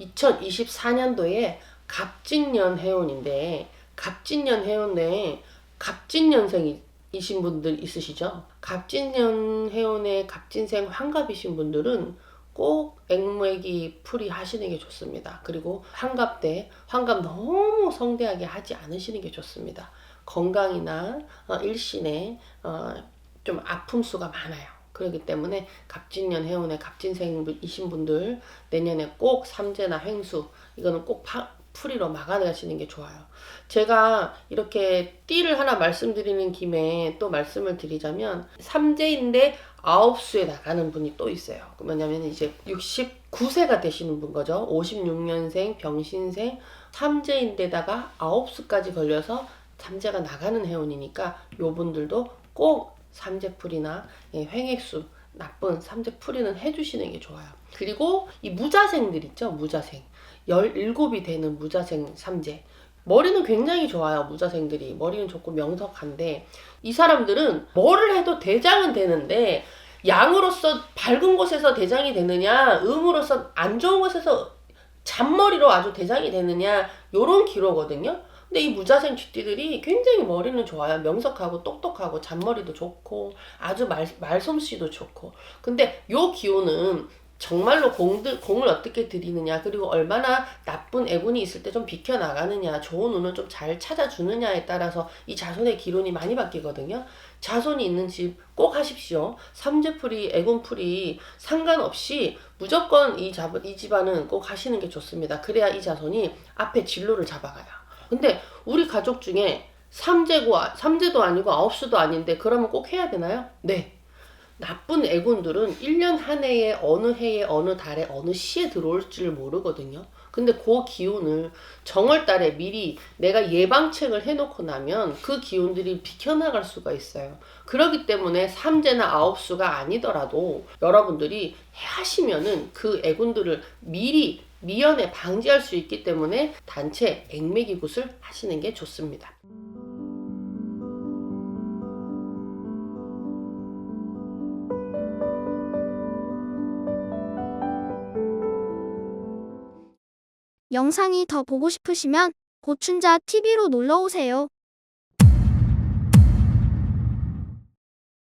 2024년도에 갑진년 해운인데 갑진년 해운에 갑진년생이신 분들 있으시죠? 갑진년 해운에 갑진생 환갑이신 분들은 꼭 액매기 풀이 하시는 게 좋습니다. 그리고 환갑 때 환갑 너무 성대하게 하지 않으시는 게 좋습니다. 건강이나 어, 일신에 어, 좀 아픔 수가 많아요. 그렇기 때문에 갑진년 해운에 갑진생이신 분들 내년에 꼭 삼재나 횡수 이거는 꼭 파- 풀이로 막아가시는 게 좋아요. 제가 이렇게 띠를 하나 말씀드리는 김에 또 말씀을 드리자면 삼재인데 아홉 수에 나가는 분이 또 있어요. 그 뭐냐면 이제 69세가 되시는 분 거죠. 56년생 병신생 삼재인데다가 아홉 수까지 걸려서 삼재가 나가는 해운이니까 요 분들도 꼭 삼재풀이나 예, 횡액수 나쁜 삼재풀이는 해주시는 게 좋아요. 그리고 이 무자생들 있죠, 무자생. 17이 되는 무자생 삼재. 머리는 굉장히 좋아요, 무자생들이. 머리는 좋고 명석한데, 이 사람들은 뭐를 해도 대장은 되는데, 양으로서 밝은 곳에서 대장이 되느냐, 음으로서 안 좋은 곳에서 잔머리로 아주 대장이 되느냐, 요런 기로거든요. 근데 이 무자생 쥐띠들이 굉장히 머리는 좋아요. 명석하고 똑똑하고 잔머리도 좋고 아주 말, 말솜씨도 좋고. 근데 요 기호는 정말로 공들, 공을 어떻게 들이느냐 그리고 얼마나 나쁜 애군이 있을 때 좀 비켜나가느냐 좋은 운을 좀 잘 찾아주느냐에 따라서 이 자손의 기론이 많이 바뀌거든요. 자손이 있는 집 꼭 하십시오. 삼재풀이, 애군풀이 상관없이 무조건 이, 자, 이 집안은 꼭 하시는 게 좋습니다. 그래야 이 자손이 앞에 진로를 잡아가요. 근데 우리 가족 중에 삼재고 삼재도 아니고 아홉수도 아닌데 그러면 꼭 해야 되나요? 네. 나쁜 애군들은 1년 한 해에 어느 해에 어느 달에 어느 시에 들어올지를 모르거든요. 근데 그 기운을 정월 달에 미리 내가 예방책을 해놓고 나면 그 기운들이 비켜나갈 수가 있어요. 그렇기 때문에 삼재나 아홉수가 아니더라도 여러분들이 하시면은 그 애군들을 미리 미연에 방지할 수 있기 때문에 단체 액매기 굿을 하시는 게 좋습니다. 영상이 더 보고 싶으시면 고춘자 TV로 놀러 오세요.